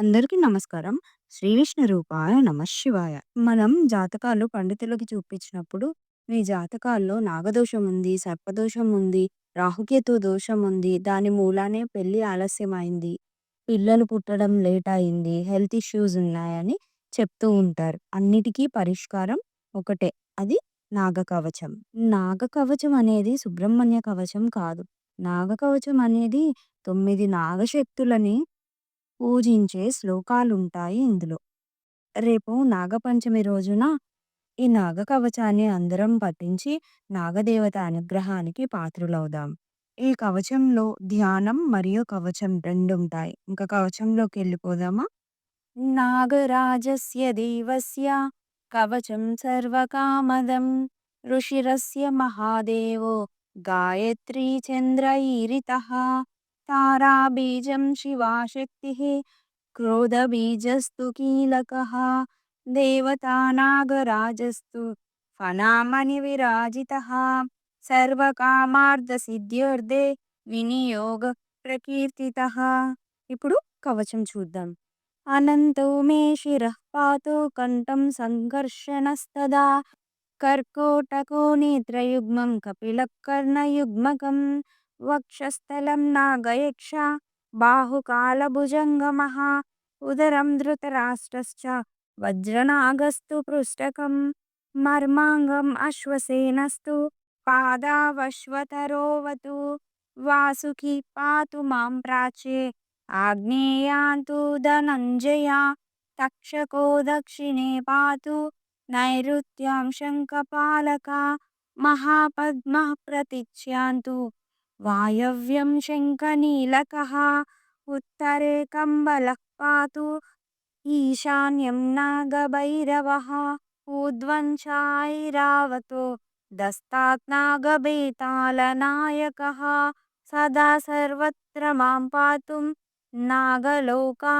అందరికీ నమస్కారం. శ్రీ విష్ణు రూపాయ నమఃశివాయ. మనం జాతకాలు పండితులకి చూపించినప్పుడు, మీ జాతకాల్లో నాగదోషం ఉంది, సర్పదోషం ఉంది, రాహుకేతు దోషం ఉంది, దాని మూలానే పెళ్ళి ఆలస్యమైంది, పిల్లలు పుట్టడం లేట్ అయింది, హెల్త్ ఇష్యూస్ ఉన్నాయని చెప్తూ ఉంటారు. అన్నిటికీ పరిష్కారం ఒకటే. అది నాగకవచం. నాగకవచం అనేది సుబ్రహ్మణ్య కవచం కాదు. నాగకవచం అనేది 9 నాగశక్తులని పూజించే శ్లోకాలుంటాయి ఇందులో. రేపు నాగపంచమి రోజున ఈ నాగకవచాన్ని అందరం పఠించి నాగదేవత అనుగ్రహానికి పాత్రులవుదాం. ఈ కవచంలో ధ్యానం మరియు కవచం రెండు ఉంటాయి ఇంక కవచంలోకెళ్ళిపోదామా? నాగరాజస్య దేవస్య కవచం సర్వకామదం ఋషిరస్య మహాదేవో గాయత్రీ చంద్రైరిత తారాబీజం శివా శక్తిః క్రోధబీజస్తు కీలకः దేవతా నాగరాజస్తు సర్వకామార్థసిద్ధ్యర్థే వినియోగ ప్రకీర్తితః. ఇప్పుడు కవచం చూద్దాం. అనంతో మే శిరః పాతో కంఠం సంఘర్షణస్తదా కర్కోటకో నేత్రయుగ్మం కపిలః కర్ణయుగ్మకం వక్షస్థలం నాగయక్ష బాహుకాలభుజంగమః ఉదరం ధృతరాష్ట్రశ్చ వజ్రనాగస్తు పృష్టకం మర్మాంగం అశ్వసేనస్తు పాదావశ్వతరోవతు వాసుకి పాతు మాం ప్రాచే ఆగ్నేయాంతు ధనంజయ తక్షకో దక్షిణే పాతు నైరుత్యాం శంఖపాలక మహాపద్మః ప్రతిచ్యాంతు వాయవ్యం శంఖనీలకः ఉత్తరే కంబలః పాతు ఈశాన్యం నాగభైరవः ఊర్ధ్వం చైరావతో దస్తాత్ నాగబేతాళనాయకः సదా సర్వత్ర మాం పాతు నాగలోకాధినాయకా.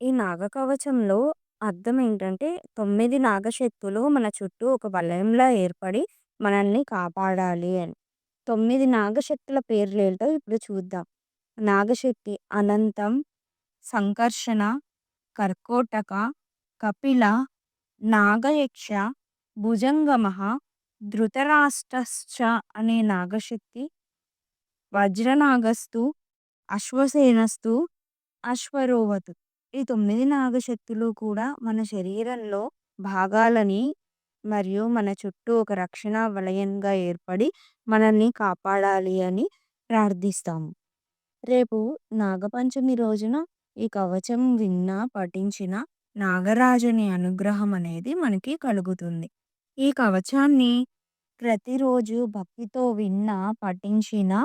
ఈ నాగకవచంలో అర్థం ఏంటంటే తొమ్మిది నాగశక్తులు మన చుట్టూ ఒక వలయంలా ఏర్పడి మనల్ని కాపాడాలి అని. తొమ్మిది నాగశక్తుల పేర్లేంటో ఇప్పుడు చూద్దాం. నాగశక్తి అనంతం, సంకర్షణ, కర్కోటక, కపిల, నాగయక్ష, భుజంగమః, ధృతరాష్ట్రశ్చ అనే నాగశక్తి, వజ్రనాగస్తు, అశ్వసేనస్తు, అశ్వరోవతు. ఈ తొమ్మిది నాగశక్తులు కూడా మన శరీరంలో భాగాలని మరియు మన చుట్టూ ఒక రక్షణ వలయంగా ఏర్పడి మనల్ని కాపాడాలి అని ప్రార్థిస్తాము. రేపు నాగపంచమి రోజున ఈ కవచం విన్నా, పఠించినా నాగరాజుని అనుగ్రహం అనేది మనకి కలుగుతుంది. ఈ కవచాన్ని ప్రతిరోజు భక్తితో విన్నా, పఠించినా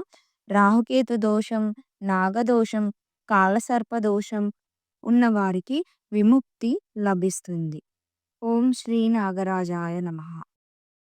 రాహుకేతు దోషం, నాగదోషం, కాలసర్పదోషం ఉన్నవారికి విముక్తి లభిస్తుంది. ఓం శ్రీ నాగరాజాయ నమః